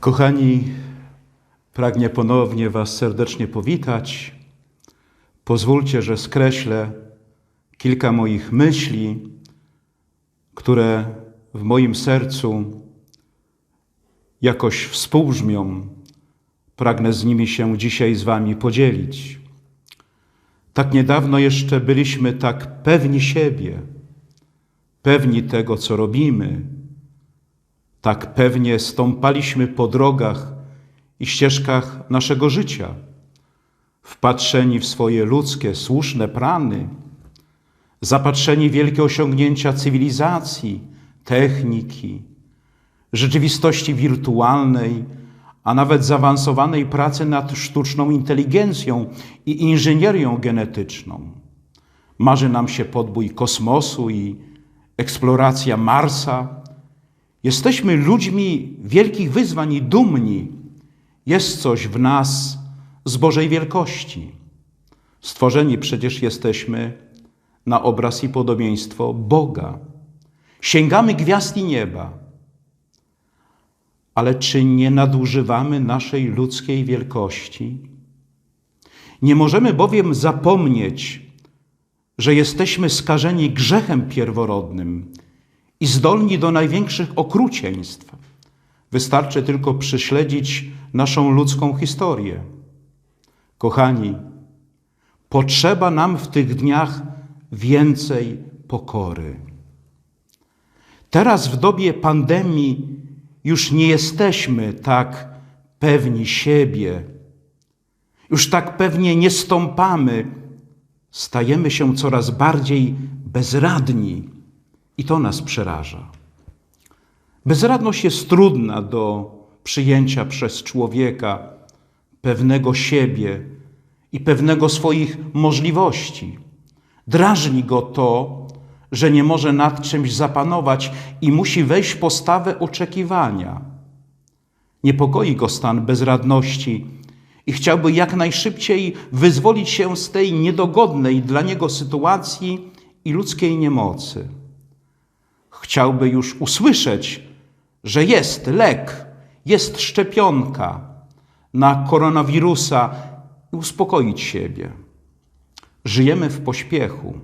Kochani, pragnie ponownie Was serdecznie powitać. Pozwólcie, że skreślę kilka moich myśli, które w moim sercu jakoś współbrzmią. Pragnę z nimi się dzisiaj z Wami podzielić. Tak niedawno jeszcze byliśmy tak pewni siebie, pewni tego, co robimy. Tak pewnie stąpaliśmy po drogach i ścieżkach naszego życia, wpatrzeni w swoje ludzkie, słuszne plany, zapatrzeni w wielkie osiągnięcia cywilizacji, techniki, rzeczywistości wirtualnej, a nawet zaawansowanej pracy nad sztuczną inteligencją i inżynierią genetyczną. Marzy nam się podbój kosmosu i eksploracja Marsa. Jesteśmy ludźmi wielkich wyzwań i dumni. Jest coś w nas z Bożej wielkości. Stworzeni przecież jesteśmy na obraz i podobieństwo Boga. Sięgamy gwiazd i nieba. Ale czy nie nadużywamy naszej ludzkiej wielkości? Nie możemy bowiem zapomnieć, że jesteśmy skażeni grzechem pierworodnym i zdolni do największych okrucieństw. Wystarczy tylko prześledzić naszą ludzką historię. Kochani, potrzeba nam w tych dniach więcej pokory. Teraz w dobie pandemii już nie jesteśmy tak pewni siebie, już tak pewnie nie stąpamy, stajemy się coraz bardziej bezradni i to nas przeraża. Bezradność jest trudna do przyjęcia przez człowieka pewnego siebie i pewnego swoich możliwości. Drażni go to, że nie może nad czymś zapanować i musi wejść w postawę oczekiwania. Niepokoi go stan bezradności i chciałby jak najszybciej wyzwolić się z tej niedogodnej dla niego sytuacji i ludzkiej niemocy. Chciałby już usłyszeć, że jest lek, jest szczepionka na koronawirusa i uspokoić siebie. Żyjemy w pośpiechu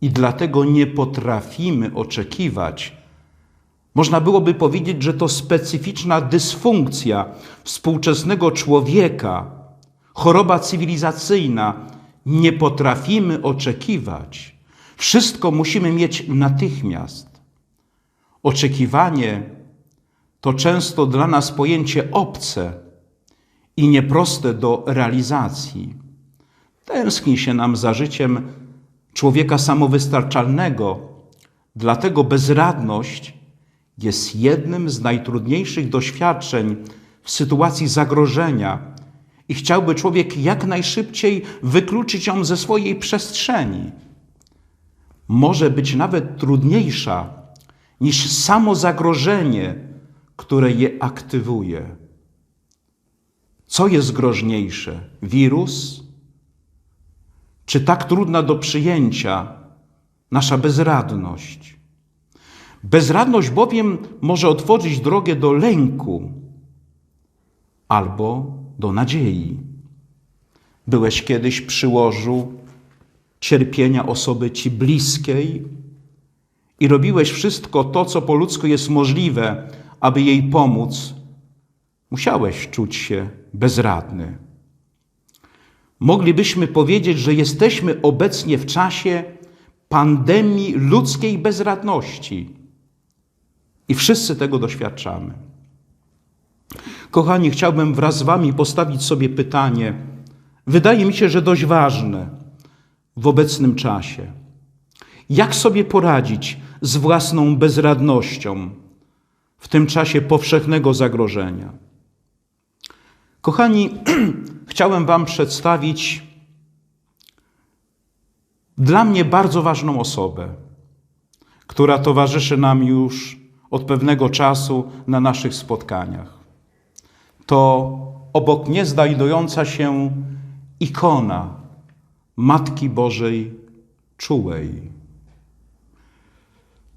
i dlatego nie potrafimy oczekiwać. Można byłoby powiedzieć, że to specyficzna dysfunkcja współczesnego człowieka, choroba cywilizacyjna. Nie potrafimy oczekiwać. Wszystko musimy mieć natychmiast. Oczekiwanie to często dla nas pojęcie obce i nieproste do realizacji. Tęskni się nam za życiem człowieka samowystarczalnego, dlatego bezradność jest jednym z najtrudniejszych doświadczeń w sytuacji zagrożenia i chciałby człowiek jak najszybciej wykluczyć ją ze swojej przestrzeni. Może być nawet trudniejsza niż samo zagrożenie, które je aktywuje. Co jest groźniejsze? Wirus? Czy tak trudna do przyjęcia nasza bezradność? Bezradność bowiem może otworzyć drogę do lęku albo do nadziei. Byłeś kiedyś przy łożu cierpienia osoby ci bliskiej i robiłeś wszystko to, co po ludzku jest możliwe, aby jej pomóc. Musiałeś czuć się bezradny. Moglibyśmy powiedzieć, że jesteśmy obecnie w czasie pandemii ludzkiej bezradności. I wszyscy tego doświadczamy. Kochani, chciałbym wraz z Wami postawić sobie pytanie, wydaje mi się, że dość ważne w obecnym czasie. Jak sobie poradzić z własną bezradnością w tym czasie powszechnego zagrożenia? Kochani, chciałem Wam przedstawić dla mnie bardzo ważną osobę, która towarzyszy nam już od pewnego czasu na naszych spotkaniach. To obok mnie znajdująca się ikona Matki Bożej Czułej.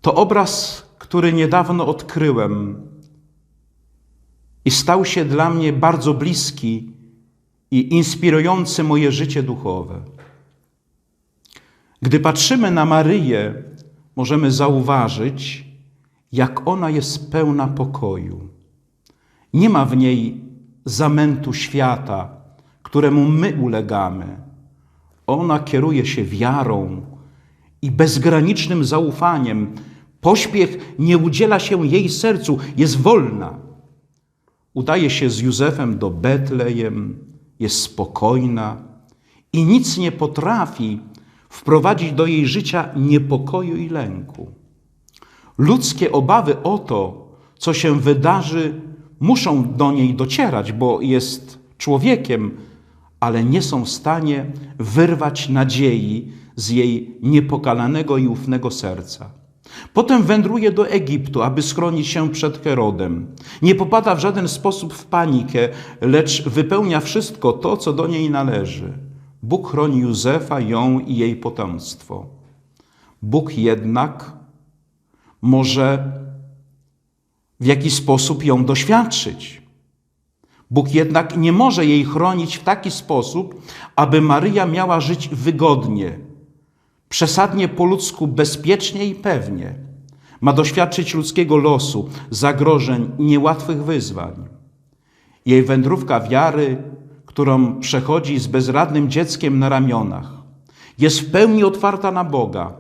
To obraz, który niedawno odkryłem i stał się dla mnie bardzo bliski i inspirujący moje życie duchowe. Gdy patrzymy na Maryję, możemy zauważyć, jak ona jest pełna pokoju. Nie ma w niej zamętu świata, któremu my ulegamy. Ona kieruje się wiarą i bezgranicznym zaufaniem. Pośpiech nie udziela się jej sercu, jest wolna. Udaje się z Józefem do Betlejem, jest spokojna i nic nie potrafi wprowadzić do jej życia niepokoju i lęku. Ludzkie obawy o to, co się wydarzy, muszą do niej docierać, bo jest człowiekiem, ale nie są w stanie wyrwać nadziei z jej niepokalanego i ufnego serca. Potem wędruje do Egiptu, aby schronić się przed Herodem. Nie popada w żaden sposób w panikę, lecz wypełnia wszystko to, co do niej należy. Bóg chroni Józefa, ją i jej potomstwo. Bóg jednak może w jakiś sposób ją doświadczyć. Bóg jednak nie może jej chronić w taki sposób, aby Maryja miała żyć wygodnie, przesadnie po ludzku bezpiecznie i pewnie. Ma doświadczyć ludzkiego losu, zagrożeń i niełatwych wyzwań. Jej wędrówka wiary, którą przechodzi z bezradnym dzieckiem na ramionach, jest w pełni otwarta na Boga.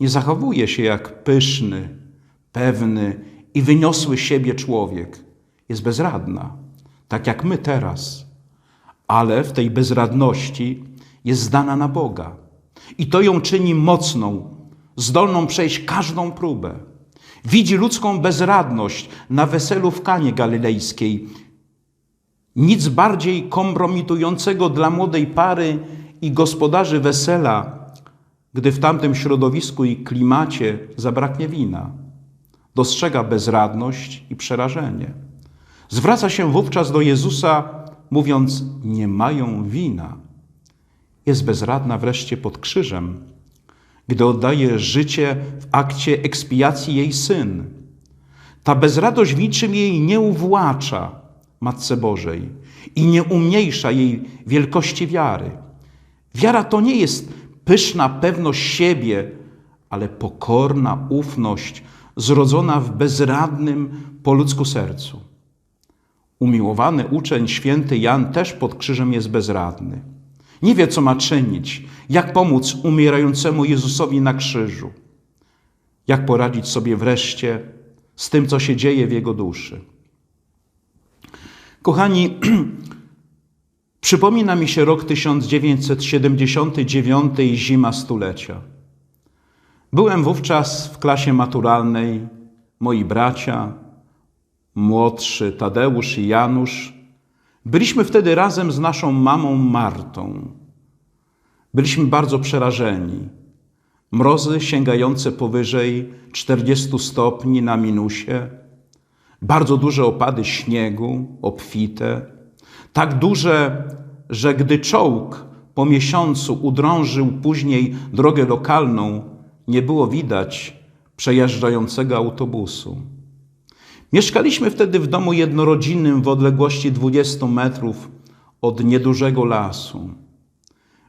Nie zachowuje się jak pyszny, pewny i wyniosły siebie człowiek. Jest bezradna, tak jak my teraz, ale w tej bezradności jest zdana na Boga. I to ją czyni mocną, zdolną przejść każdą próbę. Widzi ludzką bezradność na weselu w Kanie Galilejskiej. Nic bardziej kompromitującego dla młodej pary i gospodarzy wesela, gdy w tamtym środowisku i klimacie zabraknie wina. Dostrzega bezradność i przerażenie. Zwraca się wówczas do Jezusa, mówiąc: Nie mają wina jest bezradna wreszcie pod krzyżem, gdy oddaje życie w akcie ekspiacji jej syn. Ta bezradość w niczym jej nie uwłacza Matce Bożej i nie umniejsza jej wielkości wiary. Wiara to nie jest pyszna pewność siebie, ale pokorna ufność zrodzona w bezradnym po ludzku sercu. Umiłowany uczeń święty Jan też pod krzyżem jest bezradny. Nie wie, co ma czynić, jak pomóc umierającemu Jezusowi na krzyżu, jak poradzić sobie wreszcie z tym, co się dzieje w jego duszy. Kochani, przypomina mi się rok 1979 i zima stulecia. Byłem wówczas w klasie maturalnej, moi bracia, młodszy Tadeusz i Janusz, Byliśmy wtedy razem z naszą mamą Martą. Byliśmy bardzo przerażeni. Mrozy sięgające powyżej 40 stopni na minusie, bardzo duże opady śniegu, obfite, tak duże, że gdy czołg po miesiącu udrążył później drogę lokalną, nie było widać przejeżdżającego autobusu. Mieszkaliśmy wtedy w domu jednorodzinnym w odległości 20 metrów od niedużego lasu.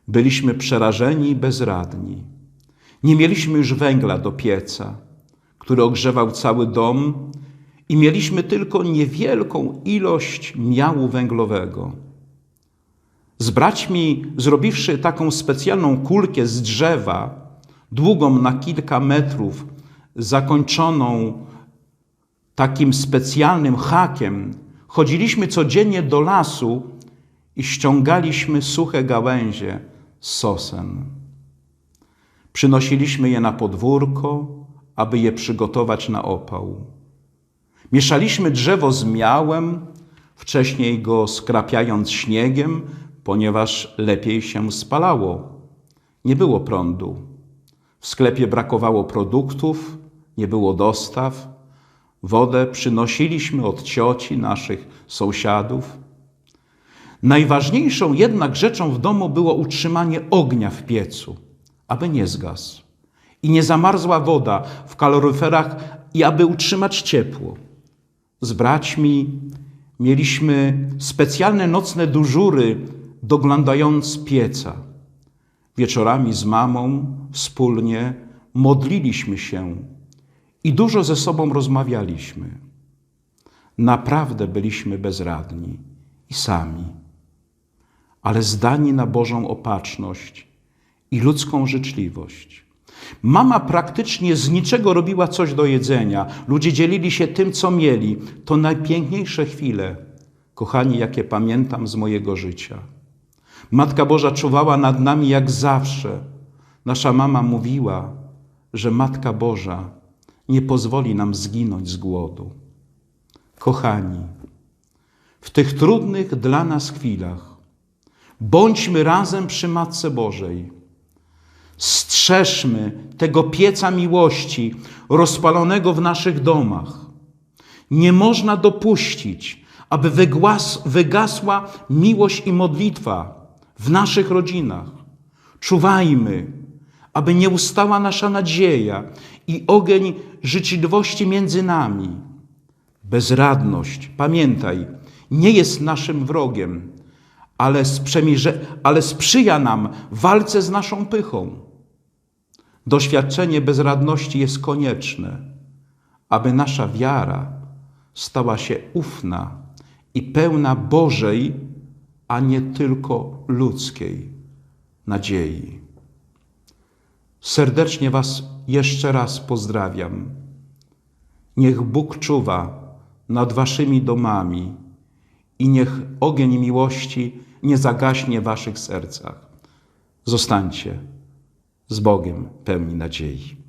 Byliśmy przerażeni i bezradni. Nie mieliśmy już węgla do pieca, który ogrzewał cały dom, i mieliśmy tylko niewielką ilość miału węglowego. Z braćmi, zrobiwszy taką specjalną kulkę z drzewa, długą na kilka metrów, zakończoną takim specjalnym hakiem chodziliśmy codziennie do lasu i ściągaliśmy suche gałęzie z sosen. Przynosiliśmy je na podwórko, aby je przygotować na opał. Mieszaliśmy drzewo z miałem, wcześniej go skrapiając śniegiem, ponieważ lepiej się spalało. Nie było prądu. W sklepie brakowało produktów, nie było dostaw. Wodę przynosiliśmy od cioci, naszych sąsiadów. Najważniejszą jednak rzeczą w domu było utrzymanie ognia w piecu, aby nie zgasł i nie zamarzła woda w kaloryferach i aby utrzymać ciepło. Z braćmi Mieliśmy specjalne nocne dyżury, doglądając pieca. Wieczorami z mamą wspólnie modliliśmy się i dużo ze sobą rozmawialiśmy. Naprawdę byliśmy bezradni i sami, ale zdani na Bożą opatrzność i ludzką życzliwość. Mama praktycznie z niczego robiła coś do jedzenia. Ludzie dzielili się tym, co mieli. To najpiękniejsze chwile, kochani, jakie pamiętam z mojego życia. Matka Boża czuwała nad nami jak zawsze. Nasza mama mówiła, że Matka Boża nie pozwoli nam zginąć z głodu. Kochani, w tych trudnych dla nas chwilach bądźmy razem przy Matce Bożej. Strzeżmy tego pieca miłości rozpalonego w naszych domach. Nie można dopuścić, aby wygłas, wygasła miłość i modlitwa w naszych rodzinach. Czuwajmy, aby nie ustała nasza nadzieja i ogień życzliwości między nami. Bezradność, pamiętaj, nie jest naszym wrogiem, ale, ale sprzyja nam w walce z naszą pychą. Doświadczenie bezradności jest konieczne, aby nasza wiara stała się ufna i pełna Bożej, a nie tylko ludzkiej nadziei. Serdecznie Was jeszcze raz pozdrawiam. Niech Bóg czuwa nad Waszymi domami i niech ogień miłości nie zagaśnie w Waszych sercach. Zostańcie z Bogiem pełni nadziei.